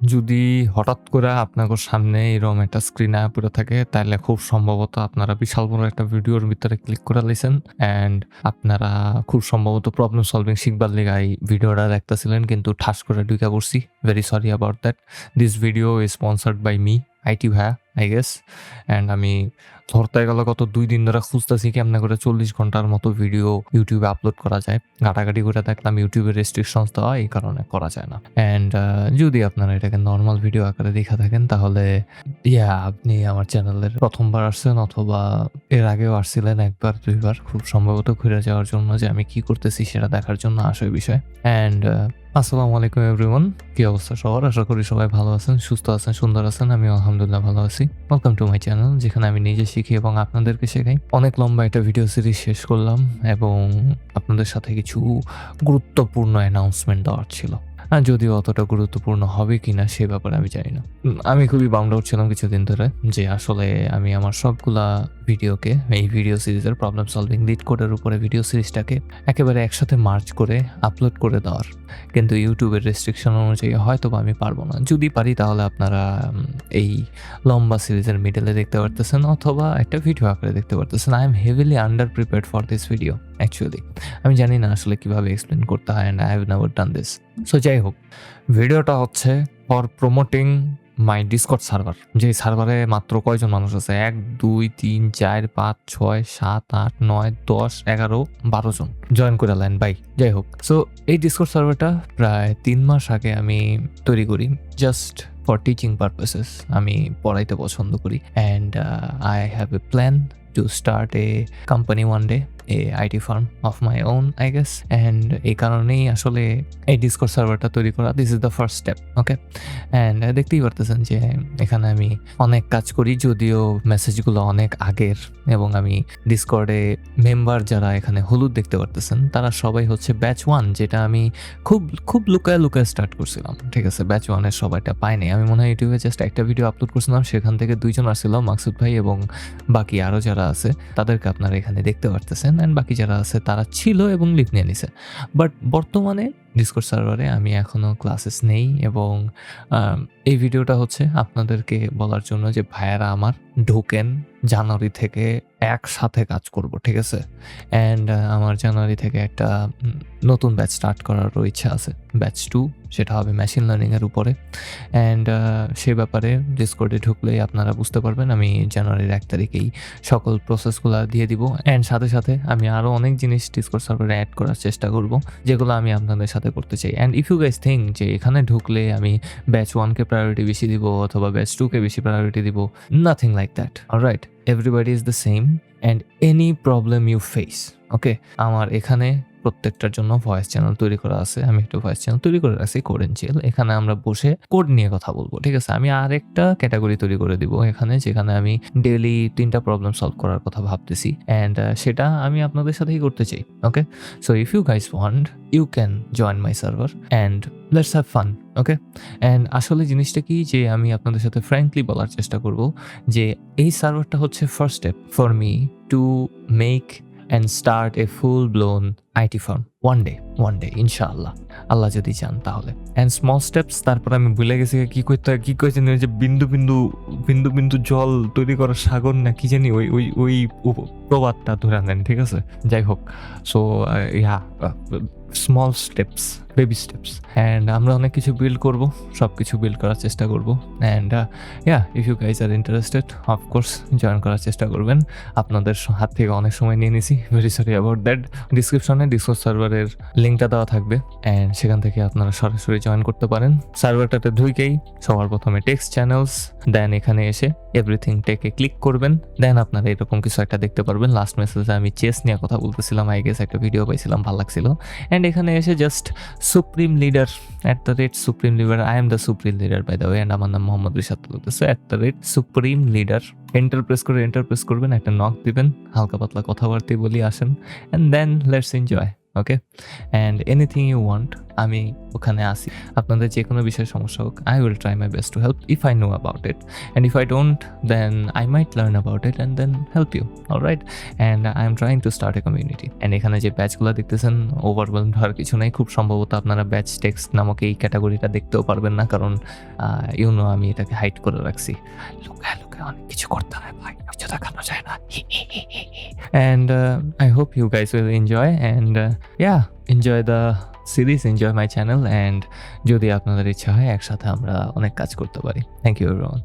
যদি হঠাৎ করে আপনার সামনে এরকম একটা স্ক্রিন পড়ে থাকে, তাহলে খুব সম্ভবত আপনারা বিশাল বড় একটা ভিডিওর ভিতরে ক্লিক করে লাইছেন। অ্যান্ড আপনারা খুব সম্ভবত প্রবলেম সলভিং শিখবার লেগে এই ভিডিওটা দেখতেছিলেন, কিন্তু ঠাস করে ঢুকে পড়ছি। Very sorry about that this video is sponsored by me IT via. I guess and আমি ধরতে গেলে গত দুই দিন ধরে খুঁজতেছি কেমনে করে চল্লিশ ঘণ্টার মতো ভিডিও ইউটিউবে আপলোড করা যায়। ঘাটাঘাটি করে দেখলাম ইউটিউবের রেস্ট্রিকশনস দেওয়া এই কারণে করা যায় না। অ্যান্ড যদি আপনারা এটাকে নর্মাল ভিডিও আকারে দেখে থাকেন, তাহলে ইয়া আপনি আমার চ্যানেলের প্রথমবার আসছেন অথবা এর আগেও আসছিলেন একবার, দুইবার, খুব সম্ভবত ঘুরে যাওয়ার জন্য যে আমি কি করতেছি সেটা দেখার জন্য আসে বিষয়। অ্যান্ড আসসালামু আলাইকুম এভরিওয়ান কি অবস্থা সবার? আশা করি সবাই ভালো আছেন, সুস্থ আছেন, সুন্দর আছেন। আমি আলহামদুলিল্লাহ ভালো আছি। ওয়েলকাম টু মাই চ্যানেল যেখানে আমি নিজে শিখি এবং আপনাদেরকে শেখাই। অনেক লম্বা একটা ভিডিও সিরিজ শেষ করলাম এবং আপনাদের সাথে কিছু গুরুত্বপূর্ণ অ্যানাউন্সমেন্ট দেওয়ার ছিল। আর যদিও অতটা গুরুত্বপূর্ণ হবে কিনা সে ব্যাপারে আমি জানি না। আমি খুবই বাউন্ড আউট ছিলাম কিছুদিন ধরে যে আসলে আমি আমার সবগুলা ভিডিওকে এই ভিডিও সিরিজের প্রবলেম সলভিং লিড কোডের উপরে ভিডিও সিরিজটাকে একেবারে একসাথে মার্চ করে আপলোড করে দেওয়ার কিন্তু ইউটিউবের রেস্ট্রিকশন অনুযায়ী হয়তো বা আমি পারব না। যদি পারি তাহলে আপনারা এই লম্বা সিরিজের মিডলে দেখতে পারতেছেন অথবা একটা ভিডিও আকারে দেখতে পারতেছেন। I am heavily under prepared for this video actually আমি জানি না আসলে কীভাবে এক্সপ্লেন করতে হয় and I have never done this so যাই হোক ভিডিওটা হচ্ছে for promoting my Discord server যে সার্ভারে মাত্র কয়জন মানুষ আছে? এক, দুই, তিন, চার, পাঁচ, ছয়, সাত, আট, নয়, দশ, এগারো, বারো জন। জয়েন করে লাইন বাই যাই হোক সো এই ডিসকট সার্ভারটা প্রায় তিন মাস আগে আমি তৈরি করি জাস্ট ফর টিচিং পারপাসেস আমি পড়াইতে পছন্দ করি। And I have a plan to start a company one day a IT firm of my own I guess and এই কারণেই আসলে এই ডিসকোর সার্ভারটা তৈরি করা this is the first step okay and দেখতেই পারতেছেন যে এখানে আমি অনেক কাজ করি, যদিও মেসেজগুলো অনেক আগের, এবং আমি ডিসকর্ডে মেম্বার যারা এখানে হলুদ দেখতে পারতেছেন, তারা সবাই হচ্ছে ব্যাচ ওয়ান যেটা আমি খুব খুব লুকায় লুকায় স্টার্ট করছিলাম, ঠিক আছে? ব্যাচ ওয়ানের সবাইটা পাইনি আমি মনে হয় ইউটিউবে জাস্ট একটা ভিডিও আপলোড করছিলাম, সেখান থেকে দুইজন আসছিল, মাকসুদ ভাই এবং বাকি আরও যারা আছে, তাদেরকে আপনারা এখানে দেখতে পারতেছেন। অ্যান্ড বাকি যারা আছে তারা ছিল এবং লিভ নিয়ে নিছে। বাট বর্তমানে ডিসকোর সার্ভারে আমি এখনও ক্লাসেস নেই এবং এই ভিডিওটা হচ্ছে আপনাদেরকে বলার জন্য যে ভাইয়ারা আমার ঢোকেন জানুয়ারি থেকে একসাথে কাজ করব, ঠিক আছে? অ্যান্ড আমার জানুয়ারি থেকে একটা নতুন ব্যাচ স্টার্ট করারও ইচ্ছা আছে। ব্যাচ টু সেটা হবে মেশিন লার্নিংয়ের উপরে। অ্যান্ড সে ব্যাপারে ডিসকোর্ডে ঢুকলেই আপনারা বুঝতে পারবেন, আমি জানুয়ারির এক তারিখেই সকল প্রসেসগুলো দিয়ে দিব। অ্যান্ড সাথে সাথে আমি আরও অনেক জিনিস ডিসকোর্ড সার্ভারে অ্যাড করার চেষ্টা করব, যেগুলো আমি আপনাদের সাথে করতে চাই। And if you guys think যে এখানে ঢুকলে আমি ব্যাচ ওয়ানকে প্রায়োরিটি বেশি দিব, অথবা ব্যাচ টুকে বেশি প্রায়োরিটি দিব nothing like that right everybody is the same and any problem you face okay আমার এখানে প্রত্যেকটার জন্য ভয়েস চ্যানেল তৈরি করা আছে। আমি একটা ভয়েস চ্যানেল তৈরি করে রাখছি কোড চিল এখানে আমরা বসে কোড নিয়ে কথা বলব, ঠিক আছে? আমি আরেকটা ক্যাটাগরি তৈরি করে দিব এখানে, যেখানে আমি ডেলি তিনটা প্রবলেম সলভ করার কথা ভাবতেছি। অ্যান্ড সেটা আমি আপনাদের সাথেই করতে চাই okay so if you guys want you can join my server and let's have fun okay and আসলে জিনিসটা কি যে আমি আপনাদের সাথে ফ্র্যাঙ্কলি বলার চেষ্টা করব যে এই সার্ভারটা হচ্ছে first step for me to make and start a full blown IT firm one day one day ইনশাআল্লাহ। আল্লাহ যদি চান তাহলে। অ্যান্ড স্মল স্টেপস তারপর আমি ভুলে গেছি কি করতে কি কয়েছেন ওই যে বিন্দু বিন্দু বিন্দু বিন্দু জল তৈরি করার সাগর না কি জানি, ওই ওই ওই প্রবাদটা ধরে নেন ঠিক আছে? যাই হোক so yeah small steps baby steps and আমরা অনেক কিছু বিল্ড করব সব কিছু বিল্ড করার চেষ্টা করব। And yeah if you guys are interested of course join করার চেষ্টা করবেন। আপনাদের হাত থেকে অনেক সময় নিয়ে নিছি। ভেরি সরি অ্যাবাউট দ্যাট ডিসক্রিপশনে ডিসকোর্স সার্ভারের লিঙ্কটা দেওয়া থাকবে। অ্যান্ড সেখান থেকে আপনারা সরাসরি জয়েন করতে পারেন। সার্ভারটাতে ঢুকেই সবার প্রথমে টেক্সট চ্যানেলস দেন এখানে এসে এভরিথিং টেকে ক্লিক করবেন। দেন আপনারা এরকম কিছু একটা দেখতে পারবেন। লাস্ট মেসেজে আমি চেস নিয়ে কথা বলতেছিলাম। আই গেস একটা ভিডিও পাইছিলাম, ভালো লাগছিল। অ্যান্ড এখানে এসে just supreme leader at the rate supreme leader I am the supreme leader by the way and আমার নাম মোহাম্মদ রিসাদ বলতেছে। At the rate supreme leader enter press করে এন্টার প্রেস করবেন, একটা নক দিবেন, হালকা পাতলা কথাবার্তায় বলি আসেন। And then let's enjoy okay and anything you want আমি ওখানে আসি। আপনাদের যে কোনো বিষয়ে সমস্যা হোক I will try my best to help if I know about it and if I don't then I might learn about it and then help you all right and I am trying to start a community and এখানে যে ব্যাচগুলো দেখতেছেন overwhelm হওয়ার কিছু নেই। খুব সম্ভবত আপনারা batch text নামক এই ক্যাটাগরিটা দেখতেও পারবেন না, কারণ ইউনো আমি এটাকে হাইট করে রাখছি। লুকায় লুকায় অনেক কিছু করতে হয়, ভাই। কিছু দেখানো যায় না। And I hope you guys will enjoy and yeah enjoy the series enjoy my channel and যদি আপনাদের ইচ্ছা হয়, একসাথে আমরা অনেক কাজ করতে পারি। Thank you everyone